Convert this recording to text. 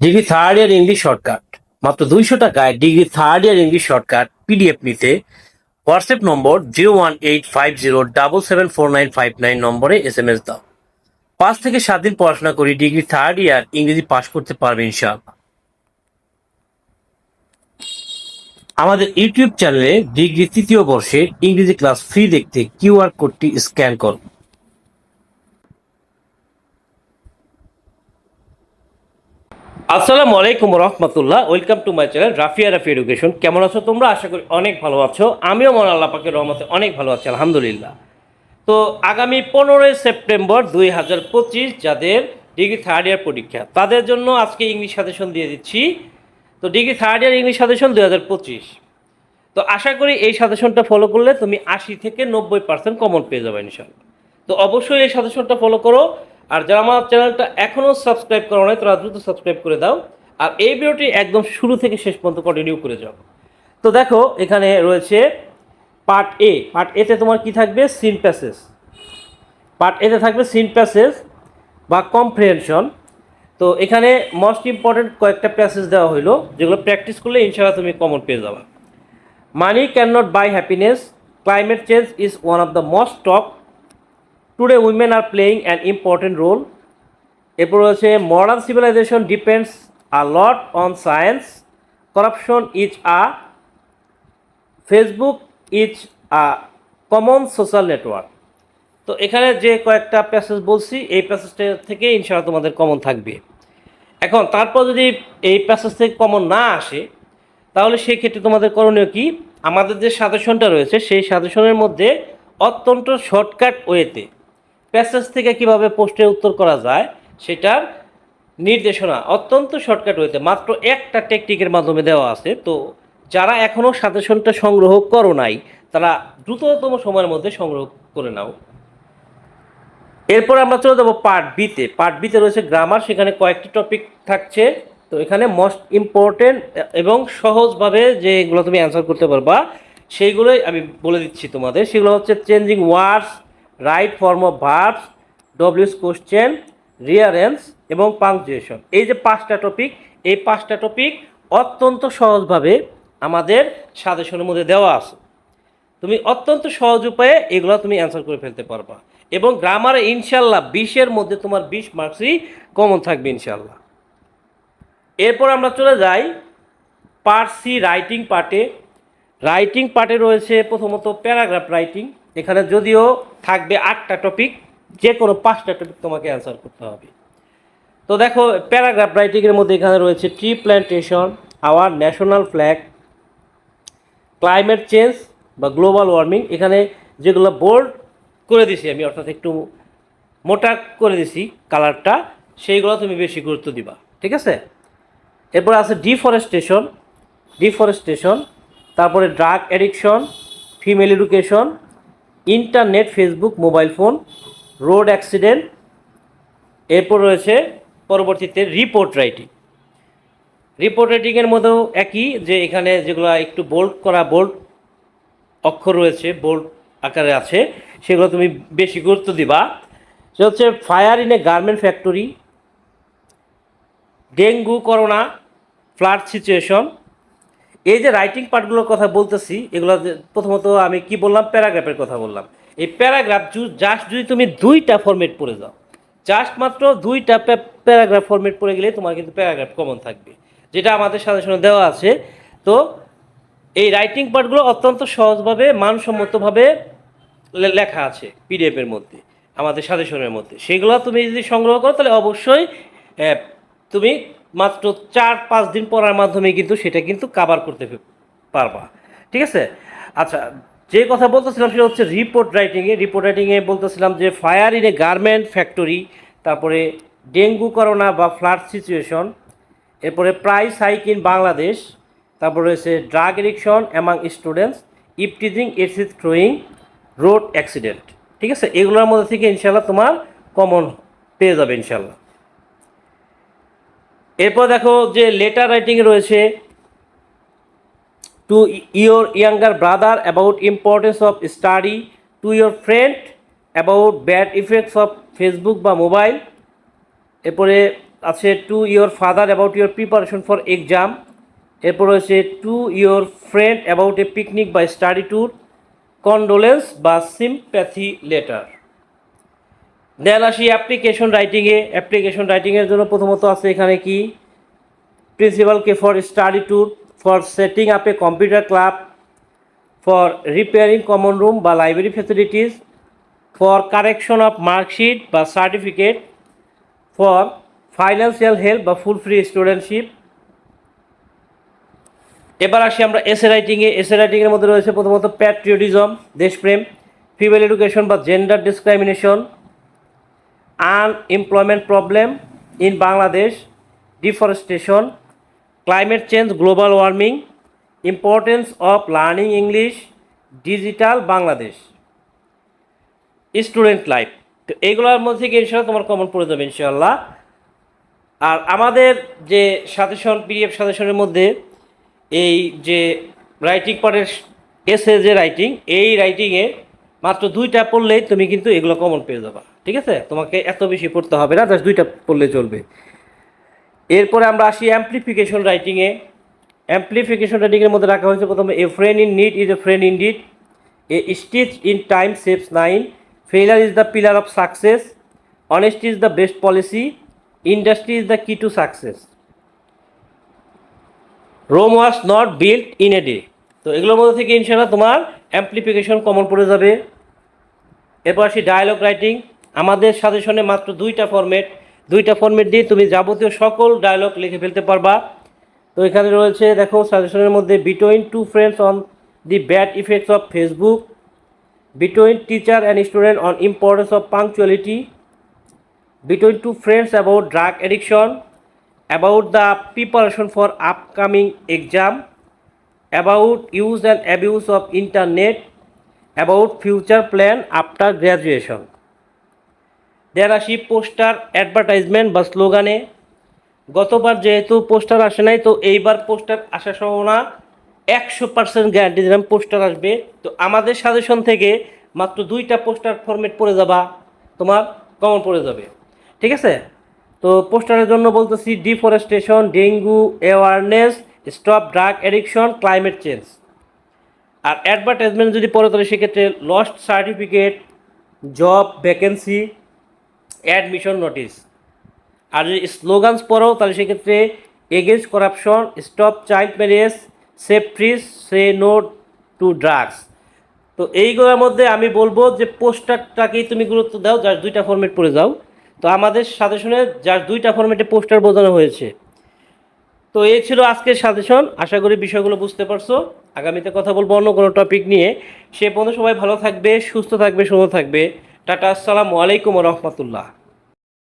Degree third year English shortcut মাত্র দুইশো টাকায় degree third year English shortcut PDF নিতে WhatsApp number zero one eight five zero double seven four nine five nine নম্বরে S M S দাও। পাঁচ থেকে সাত দিন পড়াশোনা করি ডিগ্রি থার্ড ইয়ার ইংরেজি পাশ করতে পারবে ইনশাআল্লাহ। আমাদের ইউটিউব চ্যানেলে ডিগ্রি তৃতীয় বর্ষের ইংরেজি ক্লাস ফ্রি দেখতে কিউআর কোডটি স্ক্যান করুন আসসালামু আলাইকুম রহমতুল্লাহ। Welcome to my channel Rafia Rafi education কেমন আছো তোমরা? আশা করি অনেক ভালো আছো। আমিও মনে আল্লাহ পাকের রহমতে অনেক ভালো আছি, আলহামদুলিল্লাহ। তো আগামী পনেরোই সেপ্টেম্বর দুই হাজার পঁচিশ, যাদের ডিগ্রি থার্ড ইয়ার পরীক্ষা, তাদের জন্য আজকে ইংলিশ সাজেশন দিয়ে দিচ্ছি। তো degree third year English suggestion দুই হাজার পঁচিশ। তো আশা করি এই সাজেশনটা ফলো করলে তুমি আশি থেকে নব্বই পার্সেন্ট কমন পেয়ে যাবে ইনশাল্লাহ তো অবশ্যই এই সাজেশনটা ফলো করো। আর যারা আমার চ্যানেলটা এখনও সাবস্ক্রাইব করো নাই, তারা দ্রুত সাবস্ক্রাইব করে দাও। আর এই ভিডিওটি একদম শুরু থেকে শেষ পর্যন্ত কন্টিনিউ করে যাও। তো দেখো, এখানে রয়েছে পার্ট এ পার্ট এতে তোমার কি থাকবে? সিন প্যাসেজ পার্ট এতে থাকবে সিন প্যাসেজ বা কম্প্রিহেনশন তো এখানে মোস্ট ইম্পর্টেন্ট কয়েকটা প্যাসেজ দেওয়া হলো যেগুলো প্র্যাকটিস করলে ইনশাআল্লাহ তুমি কমন পেয়ে যাবে। Money can not buy happiness climate change is one of the most talk today women are playing an important role এরপর রয়েছে modern civilization depends a lot on science corruption is a Facebook is a common social network তো এখানে যে কয়েকটা passage বলছি, এই প্যাসেজটা থেকে ইনশাআল্লাহ তোমাদের কমন থাকবে। এখন তারপর যদি এই প্যাসেজ থেকে কমন না আসে, তাহলে সেই ক্ষেত্রে তোমাদের করণীয় কি? আমাদের যে সাজেশনটা রয়েছে, সেই সাজেশনের মধ্যে অত্যন্ত শর্টকাট ওয়েতে প্যাসেজ থেকে কীভাবে প্রশ্নের উত্তর করা যায়, সেটার নির্দেশনা অত্যন্ত শর্টকাট ওয়েতে মাত্র একটা টেকনিকের মাধ্যমে দেওয়া আছে। তো যারা এখনও সাজেশনটা সংগ্রহ করো নাই, তারা দ্রুততম সময়ের মধ্যে সংগ্রহ করে নাও। এরপর আমরা চলে যাব পার্ট বিতে পার্ট বিতে রয়েছে গ্রামার সেখানে কয়েকটি টপিক থাকছে। তো এখানে মোস্ট ইম্পর্টেন্ট এবং সহজভাবে যেগুলো তুমি অ্যান্সার করতে পারবা, সেইগুলোই আমি বলে দিচ্ছি তোমাদের। সেগুলো হচ্ছে changing words right form of verbs ডব্লিউস question rearrange এবং পাংচুয়েশন এই যে পাঁচটা টপিক এই পাঁচটা টপিক অত্যন্ত সহজভাবে আমাদের সাজেশনের মধ্যে দেওয়া আছে। তুমি অত্যন্ত সহজ উপায়ে এগুলো তুমি অ্যান্সার করে ফেলতে পারবা। এবং গ্রামারে ইনশাল্লাহ বিশের মধ্যে তোমার বিশ মার্কসই কমন থাকবে ইনশাল্লাহ এরপর আমরা চলে যাই পার্ট সি রাইটিং পার্টে রাইটিং পার্টে রয়েছে প্রথমত প্যারাগ্রাফ রাইটিং এখানে যদিও থাকবে আটটা টপিক যে কোনো পাঁচটা টপিক তোমাকে অ্যান্সার করতে হবে। তো দেখো প্যারাগ্রাফ রাইটিংয়ের মধ্যে এখানে রয়েছে tree plantation our national flag climate change বা গ্লোবাল ওয়ার্মিং এখানে যেগুলো বোল্ড করে দিছি আমি, অর্থাৎ একটু মোটা করে দিছি কালারটা সেইগুলো তুমি বেশি গুরুত্ব দিবা, ঠিক আছে? এরপর আছে ডিফরেস্টেশন ডিফরেস্টেশন তারপরে drug addiction female education internet, Facebook, mobile phone, road accident, এরপর রয়েছে পরবর্তীতে রিপোর্ট রাইটিং। রিপোর্ট রাইটিংয়ের মধ্যেও একই যে এখানে যেগুলো একটু বোল্ড করা বোল্ড অক্ষর রয়েছে বোল্ড আকারে আছে, সেগুলো তুমি বেশি গুরুত্ব দিবা। সে হচ্ছে fire in a garment factory dengue corona flood situation এই যে রাইটিং পার্টগুলোর কথা বলতেছি, এগুলো প্রথমত আমি কি বললাম? প্যারাগ্রাফের কথা বললাম। এই প্যারাগ্রাফ জাস্ট যদি তুমি দুইটা ফরম্যাট পড়ে যাও জাস্ট মাত্র দুইটা প্যারাগ্রাফ ফরম্যাট পড়ে গেলে তোমার কিন্তু প্যারাগ্রাফ কমন থাকবে। যেটা আমাদের সাজেশনে দেওয়া আছে। তো এই রাইটিং পার্টগুলো অত্যন্ত সহজভাবে, মানসম্মতভাবে লেখা আছে পিডিএফের মধ্যে, আমাদের সাজেশনের মধ্যে। সেগুলো তুমি যদি সংগ্রহ করো, তাহলে অবশ্যই তুমি মাত্র চার, পাঁচ দিন পড়ার মাধ্যমে কিন্তু সেটা কিন্তু কাভার করতে পারবা। ঠিক আছে? আচ্ছা যে কথা বলতেছিলাম সেটা হচ্ছে রিপোর্ট রাইটিংয়ে রিপোর্ট রাইটিংয়ে বলতেছিলাম যে fire in a garment factory তারপরে ডেঙ্গু করোনা বা ফ্লাড সিচুয়েশন এরপরে প্রাইস হাইক ইন বাংলাদেশ, তারপর রয়েছে drug addiction among students eve teasing acid throwing road accident ঠিক আছে? এগুলোর মধ্যে থেকে ইনশাল্লাহ তোমার কমন পেয়ে যাবে ইনশাল্লাহ এরপর দেখো যে লেটার রাইটিং রয়েছে to your younger brother about importance of study to your friend about bad effects of Facebook বা মোবাইল এরপরে আছে to your father about your preparation for exam এরপর রয়েছে to your friend about a picnic বা study tour condolence বা sympathy letter then আসি application রাইটিংয়ে application রাইটিংয়ের জন্য প্রথমত আছে এখানে কি? প্রিন্সিপালকে for study tour for setting up a computer club for repairing common room বা library facilities for correction of marksheet বা সার্টিফিকেট ফর ফাইন্যান্সিয়াল হেল্প বা ফুল ফ্রি স্টুডেন্টশিপ এবার আসি আমরা এসে রাইটিংয়ে এসে রাইটিংয়ের মধ্যে রয়েছে প্রথমত প্যাট্রিয়টিজম দেশপ্রেম ফিমেল এডুকেশন বা gender discrimination unemployment problem in Bangladesh deforestation climate change global warming importance of learning English digital Bangladesh student life তো এইগুলোর মধ্যে থেকে ইনশাল্লাহ তোমার কমন পড়ে যাবে ইনশাল্লাহ আর আমাদের যে সাজেশন পিডিএফ সাজেশনের মধ্যে এই যে রাইটিং পার্টের এসে যে রাইটিং এই রাইটিংয়ে মাত্র দুইটা পড়লেই তুমি কিন্তু এগুলো কমন পেয়ে যাবা। ঠিক আছে? তোমাকে এত বেশি পড়তে হবে না জাস্ট দুইটা পড়লে চলবে। এরপরে আমরা আসি অ্যাম্প্লিফিকেশন রাইটিংয়ে অ্যাম্প্লিফিকেশন রাইটিংয়ের মধ্যে রাখা হয়েছে প্রথমে a friend in need is a friend in deed a stitch in time saves nine failure is the pillar of success honesty is the best policy industry is the key to success Rome was not build in a day তো এগুলোর মধ্যে থেকে ইনশাল্লাহ তোমার amplification common পড়ে যাবে। এরপর আসি ডায়ালগ রাইটিং আমাদের সাজেশনে মাত্র দুইটা ফরম্যাট দুইটা ফর্মেট দিয়ে তুমি যাবতীয় সকল ডায়লগ লিখে ফেলতে পারবা। তো এখানে রয়েছে, দেখো সাজেশনের মধ্যে between two friends on the bad effects of Facebook between teacher and student on importance of punctuality between two friends about drug addiction about the preparation for upcoming exam about use and abuse of internet about future plan after graduation there আসি poster advertisement বা স্লোগানে গতবার যেহেতু poster আসে নাই, তো এইবার poster আসার সম্ভাবনা একশো পার্সেন্ট গ্যারান্টি দিলাম পোস্টার আসবে। তো আমাদের সাজেশন থেকে মাত্র দুইটা পোস্টার ফরম্যাট পড়ে যাবা, তোমার কমন পড়ে যাবে। ঠিক আছে? তো পোস্টারের জন্য বলতেছি deforestation dengue awareness stop drug addiction climate change. আর অ্যাডভার্টাইজমেন্ট যদি পড়ে, তাহলে সেক্ষেত্রে lost certificate job vacancy admission notice আর যদি স্লোগানস পড়ো, তাহলে সেক্ষেত্রে against corruption stop child marriage save trees say no to drugs তো এইগুলোর মধ্যে আমি বলব যে পোস্টারটাকেই তুমি গুরুত্ব দাও যার দুইটা ফর্মেট পড়ে যাও। তো আমাদের সাজেশনে যার দুইটা ফর্মেটে পোস্টার বোঝানো হয়েছে। তো এ ছিল আজকের সাজেশন আশা করি বিষয়গুলো বুঝতে পারছ। আগামীতে কথা বলব অন্য কোনো টপিক নিয়ে। সে পর্যন্ত সবাই ভালো থাকবে, সুস্থ থাকবে, সুন্দর থাকবে। টাটা, আসসালামু আলাইকুম রহমতুল্লাহ।